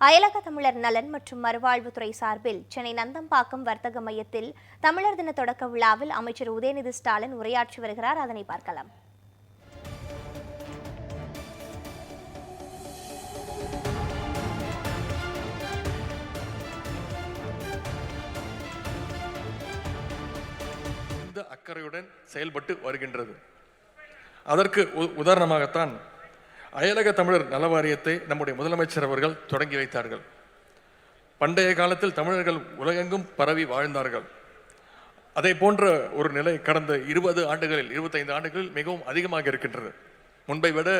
அயலக தமிழர் நலன் மற்றும் மறுவாழ்வுத்துறை சார்பில் சென்னை நந்தம்பாக்கம் வர்த்தக மையத்தில் தமிழர் தின தொடக்க விழாவில் அமைச்சர் உதயநிதி ஸ்டாலின் உரையாற்றி வருகிறார். அதனை பார்க்கலாம். அக்கறையுடன் செயல்பட்டு வருகின்றது. அதற்கு உ- உதாரணமாகத்தான் அயலக தமிழர் நல வாரியத்தை நம்முடைய முதலமைச்சர் அவர்கள் தொடங்கி வைத்தார்கள். பண்டைய காலத்தில் தமிழர்கள் உலகெங்கும் பரவி வாழ்ந்தார்கள். அதை போன்ற ஒரு நிலை கடந்த இருபது ஆண்டுகளில் இருபத்தைந்து ஆண்டுகளில் மிகவும் அதிகமாக இருக்கின்றது. முன்பை விட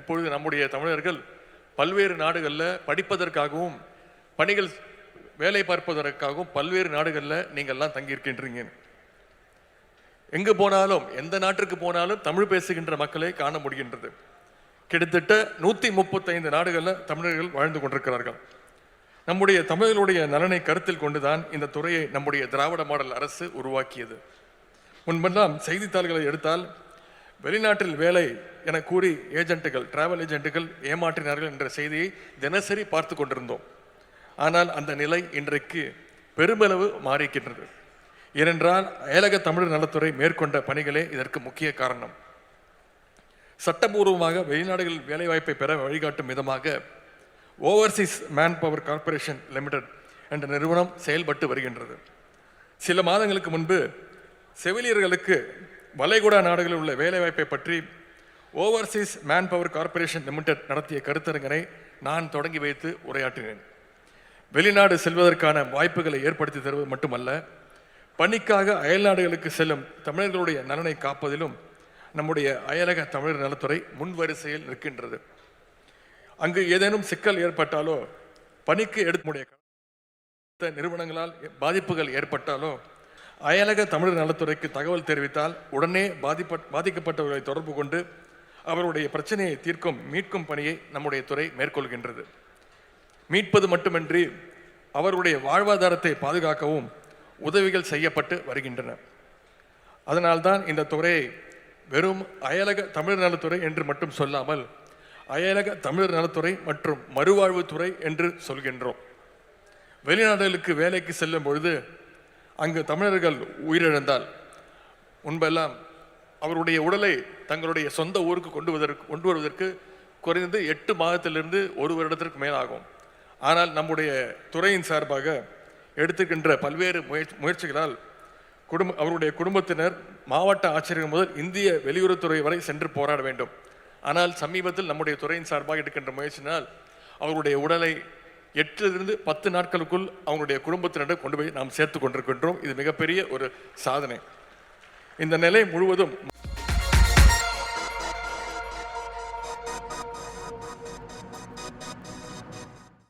இப்பொழுது நம்முடைய தமிழர்கள் பல்வேறு நாடுகளில் படிப்பதற்காகவும் பணிகள் வேலை பார்ப்பதற்காகவும் பல்வேறு நாடுகளில் நீங்கள்லாம் தங்கியிருக்கின்றீங்க. எங்கு போனாலும் எந்த நாட்டிற்கு போனாலும் தமிழ் பேசுகின்ற மக்களை காண முடிகின்றது. கிட்டத்தட்ட நூற்றி முப்பத்தைந்து நாடுகளில் தமிழர்கள் வாழ்ந்து கொண்டிருக்கிறார்கள். நம்முடைய தமிழர்களுடைய நலனை கருத்தில் கொண்டுதான் இந்த துறையை நம்முடைய திராவிட மாடல் அரசு உருவாக்கியது. முன்பெல்லாம் செய்தித்தாள்களை எடுத்தால் வெளிநாட்டில் வேலை என கூறி ஏஜென்ட்டுகள் டிராவல் ஏஜென்ட்டுகள் ஏமாற்றினார்கள் என்ற செய்தியை தினசரி பார்த்து கொண்டிருந்தோம். ஆனால் அந்த நிலை இன்றைக்கு பெருமளவு மாறிக்கின்றது. ஏனென்றால் அயலக தமிழர் நலத்துறை மேற்கொண்ட பணிகளே இதற்கு முக்கிய காரணம். சட்டபூர்வமாக வெளிநாடுகளில் வேலைவாய்ப்பை பெற வழிகாட்டும் விதமாக overseas man power corporation limited என்ற நிறுவனம் செயல்பட்டு வருகின்றது. சில மாதங்களுக்கு முன்பு செவிலியர்களுக்கு வளைகுடா நாடுகளில் உள்ள வேலைவாய்ப்பை பற்றி overseas man power corporation limited நடத்திய கருத்தரங்கனை நான் தொடங்கி வைத்து உரையாற்றினேன். வெளிநாடு செல்வதற்கான வாய்ப்புகளை ஏற்படுத்தி தருவது மட்டுமல்ல பணிக்காக அயல்நாடுகளுக்கு செல்லும் தமிழர்களுடைய நலனை காப்பதிலும் நம்முடைய அயலக தமிழர் நலத்துறை முன்வரிசையில் நிற்கின்றது அங்கு ஏதேனும் சிக்கல் ஏற்பட்டாலோ பணிக்கு எடுக்கக்கூடிய நிறுவனங்களால் பாதிப்புகள் ஏற்பட்டாலோ அயலக தமிழர் நலத்துறைக்கு தகவல் தெரிவித்தால் உடனே பாதிப்ப பாதிக்கப்பட்டவர்களை தொடர்பு கொண்டு அவருடைய பிரச்சனையை தீர்க்கும் மீட்கும் பணியை நம்முடைய துறை மேற்கொள்கின்றது. மீட்பது மட்டுமின்றி அவருடைய வாழ்வாதாரத்தை பாதுகாக்கவும் உதவிகள் செய்யப்பட்டு வருகின்றன. அதனால்தான் இந்த துறையை வெறும் அயலக தமிழர் நலத்துறை என்று மட்டும் சொல்லாமல் அயலக தமிழர் நலத்துறை மற்றும் மறுவாழ்வுத்துறை என்று சொல்கின்றோம். வெளிநாடுகளுக்கு வேலைக்கு செல்லும் பொழுது அங்கு தமிழர்கள் உயிரிழந்தால் முன்பெல்லாம் அவருடைய உடலை தங்களுடைய சொந்த ஊருக்கு கொண்டு வருவதற்கு கொண்டு வருவதற்கு குறைந்தது எட்டு மாதத்திலிருந்து ஒரு வருடத்திற்கு மேலாகும். ஆனால் நம்முடைய துறையின் சார்பாக எடுத்துக்கின்ற பல்வேறு முயற்சி முயற்சிகளால் குடும்ப அவருடைய குடும்பத்தினர் மாவட்ட ஆட்சியர்கள் முதல் இந்திய வெளியுறவுத்துறை வரை சென்று போராட வேண்டும். ஆனால் சமீபத்தில் நம்முடைய துறையின் சார்பாக எடுக்கின்ற முயற்சினால் அவருடைய உடலை எட்டிலிருந்து பத்து நாட்களுக்குள் அவங்களுடைய குடும்பத்தினரை கொண்டு போய் நாம் சேர்த்து கொண்டிருக்கின்றோம். இது மிகப்பெரிய ஒரு சாதனை. இந்த நிலை முழுவதும்